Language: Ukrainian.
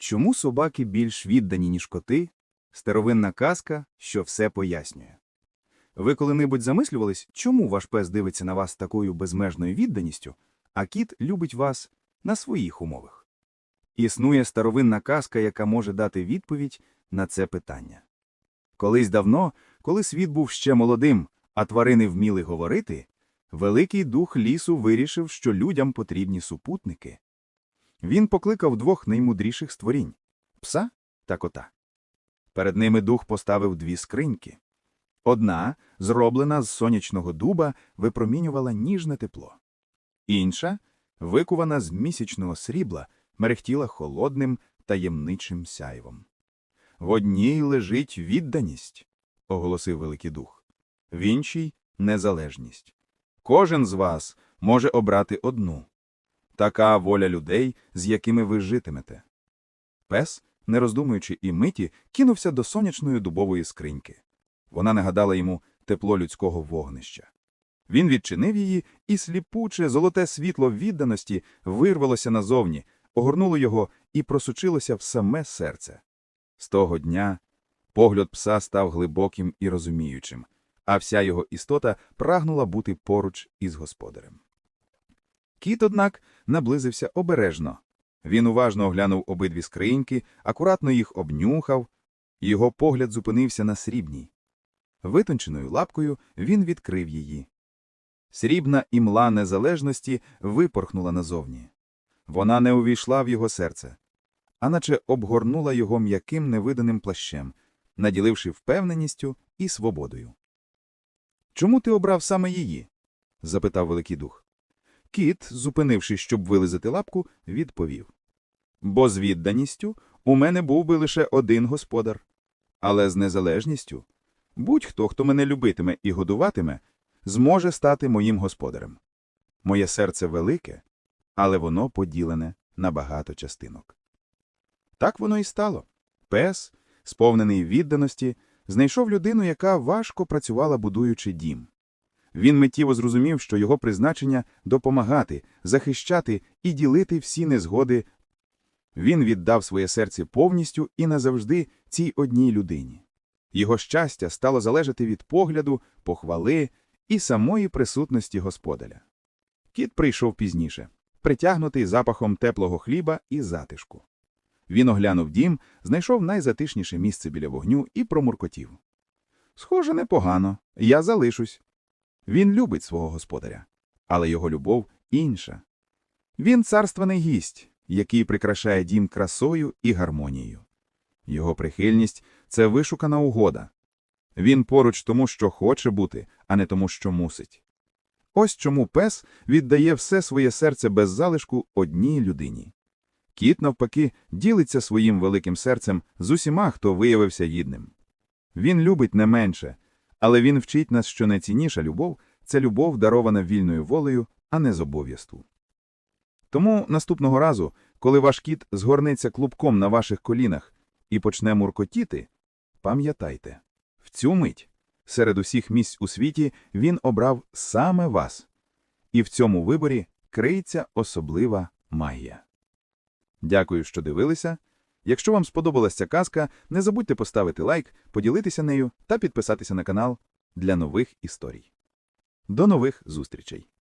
Чому собаки більш віддані, ніж коти? Старовинна казка, що все пояснює. Ви коли-небудь замислювались, чому ваш пес дивиться на вас такою безмежною відданістю, а кіт любить вас на своїх умовах? Існує старовинна казка, яка може дати відповідь на це питання. Колись давно, коли світ був ще молодим, а тварини вміли говорити, великий дух лісу вирішив, що людям потрібні супутники. Він покликав двох наймудріших створінь – пса та кота. Перед ними дух поставив дві скриньки. Одна, зроблена з сонячного дуба, випромінювала ніжне тепло. Інша, викувана з місячного срібла, мерехтіла холодним таємничим сяйвом. В одній лежить відданість, оголосив Великий Дух, в іншій – незалежність. Кожен з вас може обрати одну. Така воля людей, з якими ви житимете. Пес, не роздумуючи і миті, кинувся до сонячної дубової скриньки. Вона нагадала йому тепло людського вогнища. Він відчинив її, і сліпуче золоте світло відданості вирвалося назовні, огорнуло його і просучилося в саме серце. З того дня погляд пса став глибоким і розуміючим, а вся його істота прагнула бути поруч із господарем. Кіт, однак, наблизився обережно. Він уважно оглянув обидві скриньки, акуратно їх обнюхав, його погляд зупинився на срібній. Витонченою лапкою він відкрив її. Срібна імла незалежності випорхнула назовні. Вона не увійшла в його серце, а наче обгорнула його м'яким невиданим плащем, наділивши впевненістю і свободою. Чому ти обрав саме її? запитав Великий Дух. Кіт, зупинившись, щоб вилизати лапку, відповів. Бо з відданістю у мене був би лише один господар. Але з незалежністю будь-хто, хто мене любитиме і годуватиме, зможе стати моїм господарем. Моє серце велике, але воно поділене на багато частинок. Так воно і стало. Пес, сповнений відданості, знайшов людину, яка важко працювала, будуючи дім. Він миттєво зрозумів, що його призначення – допомагати, захищати і ділити всі незгоди. Він віддав своє серце повністю і назавжди цій одній людині. Його щастя стало залежати від погляду, похвали і самої присутності господаря. Кіт прийшов пізніше, притягнутий запахом теплого хліба і затишку. Він оглянув дім, знайшов найзатишніше місце біля вогню і промуркотів. Схоже, непогано, я залишусь. Він любить свого господаря, але його любов інша. Він царственний гість, який прикрашає дім красою і гармонією. Його прихильність – це вишукана угода. Він поруч тому, що хоче бути, а не тому, що мусить. Ось чому пес віддає все своє серце без залишку одній людині. Кіт, навпаки, ділиться своїм великим серцем з усіма, хто виявився гідним. Він любить не менше, але він вчить нас, що найцінніша любов – це любов, дарована вільною волею, а не з обов'язку. Тому наступного разу, коли ваш кіт згорнеться клубком на ваших колінах і почне муркотіти, пам'ятайте, в цю мить серед усіх місць у світі він обрав саме вас. І в цьому виборі криється особлива магія. Дякую, що дивилися. Якщо вам сподобалася ця казка, не забудьте поставити лайк, поділитися нею та підписатися на канал для нових історій. До нових зустрічей!